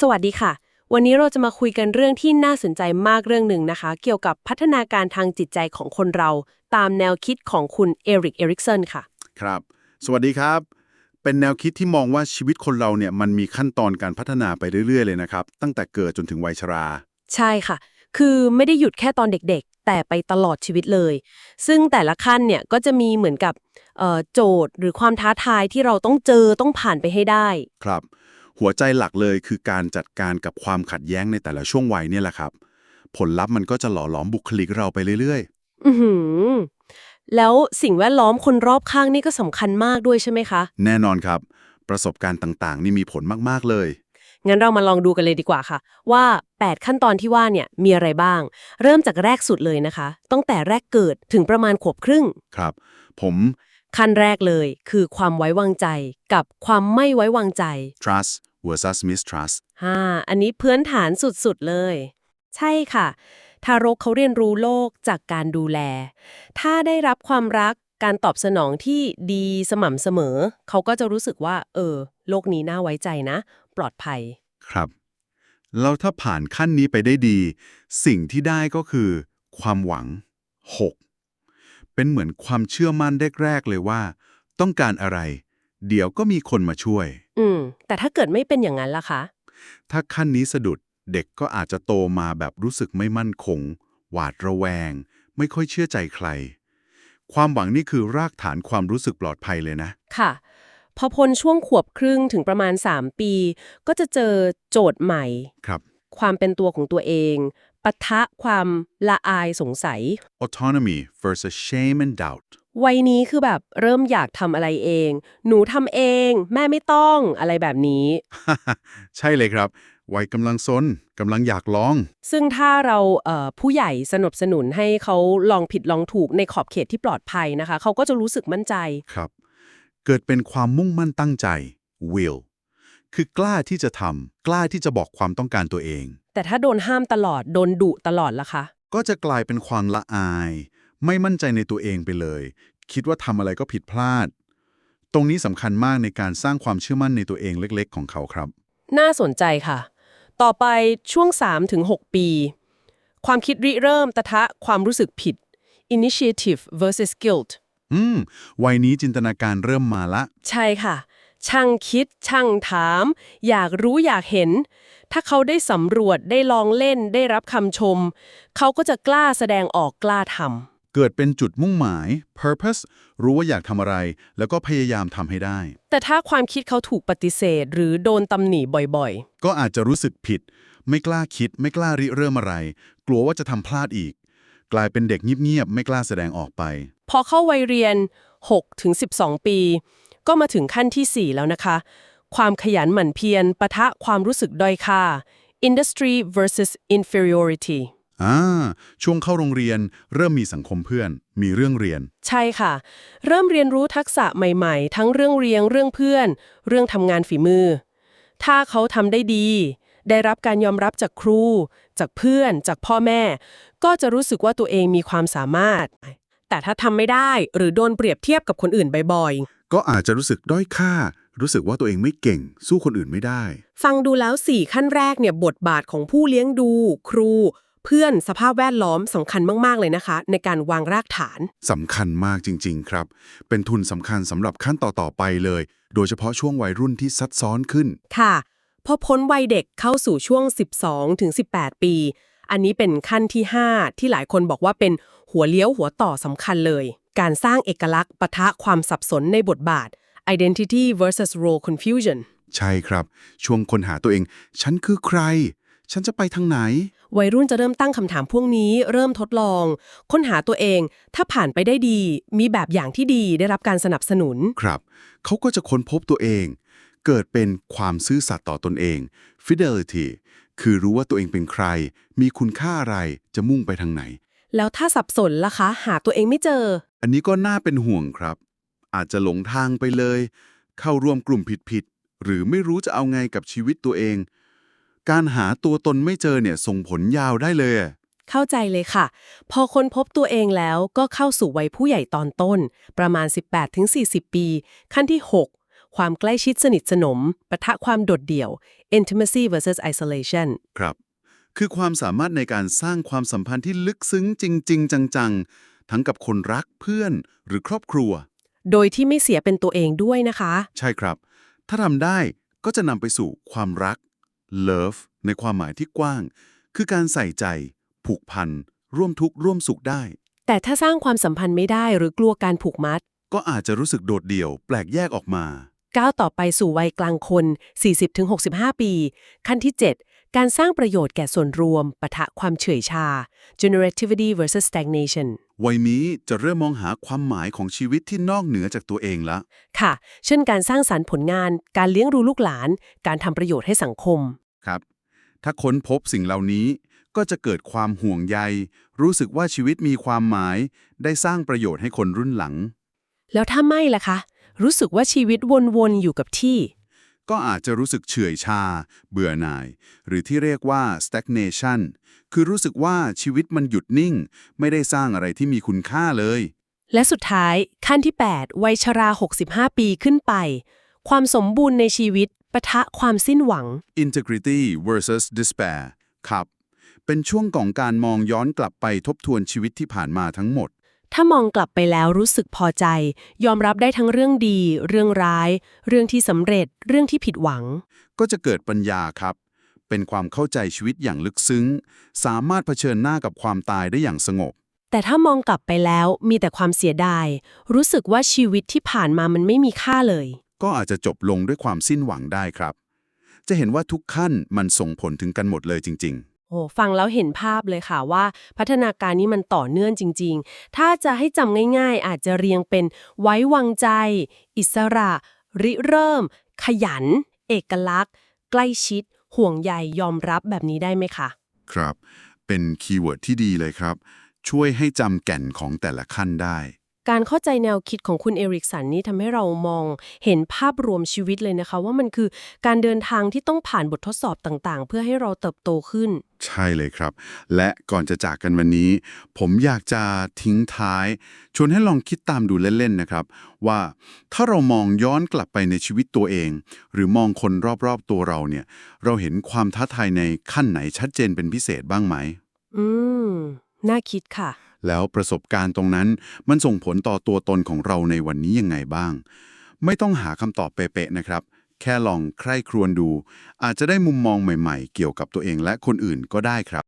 สวัสดีค่ะ วันนี้เราจะมาคุยกันเรื่องที่น่าสนใจมากเรื่องหนึ่งนะคะ เกี่ยวกับพัฒนาการทางจิตใจของคนเรา ตามแนวคิดของคุณเอริก เอริกสันค่ะ ครับ สวัสดีครับ เป็นแนวคิดที่มองว่าชีวิตคนเราเนี่ยมันมีขั้นตอนการพัฒนาไปเรื่อย ๆ เลยนะครับ ตั้งแต่เกิดจนถึงวัยชรา ใช่ค่ะ คือไม่ได้หยุดแค่ตอนเด็กๆ แต่ไปตลอดชีวิตเลย ซึ่งแต่ละขั้นเนี่ยก็จะมีเหมือนกับเอ่อโจทย์หรือความท้าทายที่เราต้องเจอต้องผ่านไปให้ได้ ครับ หัวใจหลักเลยคือการจัดการกับความขัดแย้งในแต่ละช่วงวัยเนี่ยแหละครับ ผลลัพธ์มันก็จะหล่อหลอมบุคลิกเราไปเรื่อยอือหือ แล้วสิ่งแวดล้อมคนรอบข้างนี่ก็สำคัญมากด้วยใช่ไหมคะๆแน่นอนครับ ประสบการณ์ต่างๆ นี่มีผลมากๆเลย งั้นเรามาลองดูกันเลยดีกว่าค่ะ ว่า 8 ขั้นตอนที่ว่าเนี่ยมีอะไรบ้าง เริ่มจากแรกสุดเลยนะคะตั้งแต่แรกเกิดถึงประมาณขวบครึ่งครับ ผม ขั้นแรกเลยคือความไว้วางใจกับความไม่ไว้วางใจ trust versus mistrust ฮ่าอันนี้พื้นฐานสุดๆเลย ใช่ค่ะ ทารกเขาเรียนรู้โลกจากการดูแล ถ้าได้รับความรักการตอบสนองที่ดีสม่ำเสมอ เขาก็จะรู้สึกว่า เออ โลกนี้น่าไว้ใจนะ ปลอดภัย ครับแล้วถ้าผ่านขั้นนี้ไปได้ดี สิ่งที่ได้ก็คือ ความหวัง 6. เป็นเหมือนความเชื่อมั่นแรกๆเลยว่า ต้องการอะไร เดี๋ยวก็มีคนมาช่วย อืม แต่ถ้าเกิดไม่เป็นอย่างนั้นล่ะคะ ถ้าขั้นนี้สะดุดเด็กก็อาจจะโตมาแบบรู้สึกไม่มั่นคง หวาดระแวง ไม่ค่อยเชื่อใจใคร ความหวังนี่คือรากฐานความรู้สึกปลอดภัยเลยนะ ค่ะ พอพ้นช่วงขวบครึ่งถึงประมาณ 3 ปี ก็จะเจอโจทย์ใหม่ ครับ ความเป็นตัวของตัวเอง ปะทะความละอายสงสัย autonomy versus shame and doubt วัยนี้คือแบบเริ่มอยากทำอะไรเอง หนูทำเอง แม่ไม่ต้องอะไรแบบนี้ ใช่เลยครับวัยกำลังซนกำลังอยากลอง ซึ่งถ้าเราเอ่อผู้ใหญ่สนับสนุนให้เขาลองผิดลองถูกในขอบเขตที่ปลอดภัยนะคะ เขาก็จะรู้สึกมั่นใจ ครับ เกิดเป็นความมุ่งมั่นตั้งใจ will คือกล้าที่จะทำกล้าที่จะบอกความต้องการตัวเอง แต่ถ้าโดนห้ามตลอดโดนดุตลอดล่ะคะ ก็จะกลายเป็นความละอาย ไม่มั่นใจในตัวเองไปเลย คิดว่าทำอะไรก็ผิดพลาด ตรงนี้สำคัญมากในการสร้างความเชื่อมั่นในตัวเองเล็ก ๆ ของเขาครับ น่าสนใจค่ะ ต่อไปช่วง 3-6 ปี ความคิดริเริ่มตะทะความรู้สึกผิด initiative versus guilt อืม วัยนี้จินตนาการเริ่มมาละ ใช่ค่ะ ช่างคิด ช่างถาม อยากรู้อยากเห็น ถ้าเขาได้สำรวจได้ลองเล่นได้รับคำชม เขาก็จะกล้าแสดงออกกล้าทเกิดเป็นจุดมุ่งหมาย purpose รู้ว่าอยากทำอะไร แล้วก็พยายามทำให้ได้ำแต่ถ้าความคิดเขาถูกปฏิเสธ หรือโดนตำหนิบ่อยก็อาจจะรู้สึกผิด ไม่กล้าคิด ไม่กล้าริเริ่มอะไร กลัวว่าจะทำพลาดอีก กลายเป็นเด็กเงียบๆไม่กล้าแสดงออกไปๆพอเข้าวัยเรียน6-12 ปี ก็มาถึงขั้นที่ 4 แล้วนะคะ ความขยันหมั่นเพียรปะทะความรู้สึกด้อยค่า industry versus inferiority อ่าช่วงเข้าโรงเรียนเริ่มมีสังคมเพื่อน มีเรื่องเรียน ใช่ค่ะ เริ่มเรียนรู้ทักษะใหม่ๆ ทั้งเรื่องเรียงเรื่องเพื่อน เรื่องทำงานฝีมือ ถ้าเขาทำได้ดี ได้รับการยอมรับจากครู จากเพื่อน จากพ่อแม่ ก็จะรู้สึกว่าตัวเองมีความสามารถ แต่ถ้าทำไม่ได้หรือโดนเปรียบเทียบกับคนอื่นบ่อย ก็อาจจะรู้สึกด้อยค่า รู้สึกว่าตัวเองไม่เก่ง สู้คนอื่นไม่ได้ๆฟังดูแล้ว 4 ขั้นแรกเนี่ยบทบาทของผู้เลี้ยงดู ครู เพื่อนสภาพแวดล้อมสำคัญมากๆเลยนะคะ ในการวางรากฐานสำคัญมากจริง ๆ ครับ เป็นทุนสำคัญสำหรับขั้นต่อๆไปเลย โดยเฉพาะช่วงวัยรุ่นที่ซับซ้อนขึ้น ค่ะพอพ้นวัยเด็กเข้าสู่ช่วง 12ถึง18 ปี อันนี้เป็นขั้นที่ 5 ที่หลายคนบอกว่าเป็นหัวเลี้ยวหัวต่อสำคัญเลย การสร้างเอกลักษณ์ปะทะความสับสนในบทบาท identity versus role confusion ใช่ครับ ช่วงค้นหาตัวเอง ฉันคือใคร ฉันจะไปทางไหน วัยรุ่นจะเริ่มตั้งคำถามพวกนี้ เริ่มทดลอง ค้นหาตัวเอง ถ้าผ่านไปได้ดี มีแบบอย่างที่ดีได้รับการสนับสนุน ครับ เขาก็จะค้นพบตัวเอง เกิดเป็นความซื่อสัตย์ต่อตนเอง fidelity คือรู้ว่าตัวเองเป็นใคร มีคุณค่าอะไร จะมุ่งไปทางไหน แล้วถ้าสับสนล่ะคะ หาตัวเองไม่เจอ อันนี้ก็น่าเป็นห่วงครับ อาจจะหลงทางไปเลย เข้าร่วมกลุ่มผิดๆหรือไม่รู้จะเอาไงกับชีวิตตัวเอง การหาตัวตนไม่เจอเนี่ยส่งผลยาวได้เลยอะเข้าใจเลยค่ะ พอค้นพบตัวเองแล้วก็เข้าสู่วัยผู้ใหญ่ตอนต้น ประมาณ 18-40 ปี ขั้นที่ 6 ความใกล้ชิดสนิทสนมปะทะความโดดเดี่ยว intimacy versus isolation ครับ คือความสามารถในการสร้างความสัมพันธ์ที่ลึกซึ้งจริง ๆ จังๆ ทั้งกับคนรักเพื่อนหรือครอบครัว โดยที่ไม่เสียเป็นตัวเองด้วยนะคะ ใช่ครับ ถ้าทำได้ก็จะนำไปสู่ความรัก love ในความหมายที่กว้าง คือการใส่ใจ ผูกพัน ร่วมทุกข์ร่วมสุขได้ แต่ถ้าสร้างความสัมพันธ์ไม่ได้หรือกลัวการผูกมัด ก็อาจจะรู้สึกโดดเดี่ยว แปลกแยกออกมา ก้าวต่อไปสู่วัยกลางคน 40-65 ปี ขั้นที่7 การสร้างประโยชน์แก่ส่วนรวมปะทะความเฉื่อยชา generativity versus stagnation วัยนี้จะเริ่มมองหาความหมายของชีวิตที่นอกเหนือจากตัวเองละ ค่ะ เช่นการสร้างสารรค์ผลงาน การเลี้ยงดูลูกหลาน การทำประโยชน์ให้สังคม ครับ ถ้าค้นพบสิ่งเหล่านี้ก็จะเกิดความห่วงใย รู้สึกว่าชีวิตมีความหมาย ได้สร้างประโยชน์ให้คนรุ่นหลัง แล้วถ้าไม่ล่ะคะ รู้สึกว่าชีวิตวนๆอยู่กับที่ ก็อาจจะรู้สึกเฉื่อยชา เบื่อหน่าย หรือที่เรียกว่า stagnation คือรู้สึกว่าชีวิตมันหยุดนิ่ง ไม่ได้สร้างอะไรที่มีคุณค่าเลย และสุดท้ายขั้นที่ 8 วัยชรา 65 ปีขึ้นไป ความสมบูรณ์ในชีวิตปะทะความสิ้นหวัง integrity versus despair ครับ เป็นช่วงของการมองย้อนกลับไปทบทวนชีวิตที่ผ่านมาทั้งหมด ถ้ามองกลับไปแล้วรู้สึกพอใจ ยอมรับได้ทั้งเรื่องดี เรื่องร้าย เรื่องที่สำเร็จ เรื่องที่ผิดหวัง ก็จะเกิดปัญญาครับ เป็นความเข้าใจชีวิตอย่างลึกซึ้ง สามารถเผชิญหน้ากับความตายได้อย่างสงบ แต่ถ้ามองกลับไปแล้วมีแต่ความเสียดาย รู้สึกว่าชีวิตที่ผ่านมามันไม่มีค่าเลย ก็อาจจะจบลงด้วยความสิ้นหวังได้ครับ จะเห็นว่าทุกขั้นมันส่งผลถึงกันหมดเลยจริง โอ้ฟังแล้วเห็นภาพเลยค่ะว่า พัฒนาการนี้มันต่อเนื่องจริง ๆ ถ้าจะให้จำง่าย ๆ อาจจะเรียงเป็นไว้วางใจ อิสระ ริเริ่ม ขยัน เอกลักษณ์ ใกล้ชิด ห่วงใยยอมรับแบบนี้ได้ไหมคะ ครับ เป็นคีย์เวิร์ดที่ดีเลยครับ ช่วยให้จำแก่นของแต่ละขั้นได้ การเข้าใจแนวคิดของคุณเอริกสันนี้ทำให้เรามองเห็นภาพรวมชีวิตเลยนะคะ ว่ามันคือการเดินทางที่ต้องผ่านบททดสอบต่างๆ เพื่อให้เราเติบโตขึ้น ใช่เลยครับ และก่อนจะจากกันวันนี้ ผมอยากจะทิ้งท้าย ชวนให้ลองคิดตามดูเล่นๆนะครับ ว่าถ้าเรามองย้อนกลับไปในชีวิตตัวเอง หรือมองคนรอบๆตัวเราเนี่ย เราเห็นความท้าทายในขั้นไหนชัดเจนเป็นพิเศษบ้างไหม อืม น่าคิดค่ะ แล้วประสบการณ์ตรงนั้นมันส่งผลต่อตัวตนของเราในวันนี้ยังไงบ้าง ไม่ต้องหาคำตอบเป๊ะๆนะครับ แค่ลองใคร่ครวญดู อาจจะได้มุมมองใหม่ ๆ เกี่ยวกับตัวเองและคนอื่นก็ได้ครับ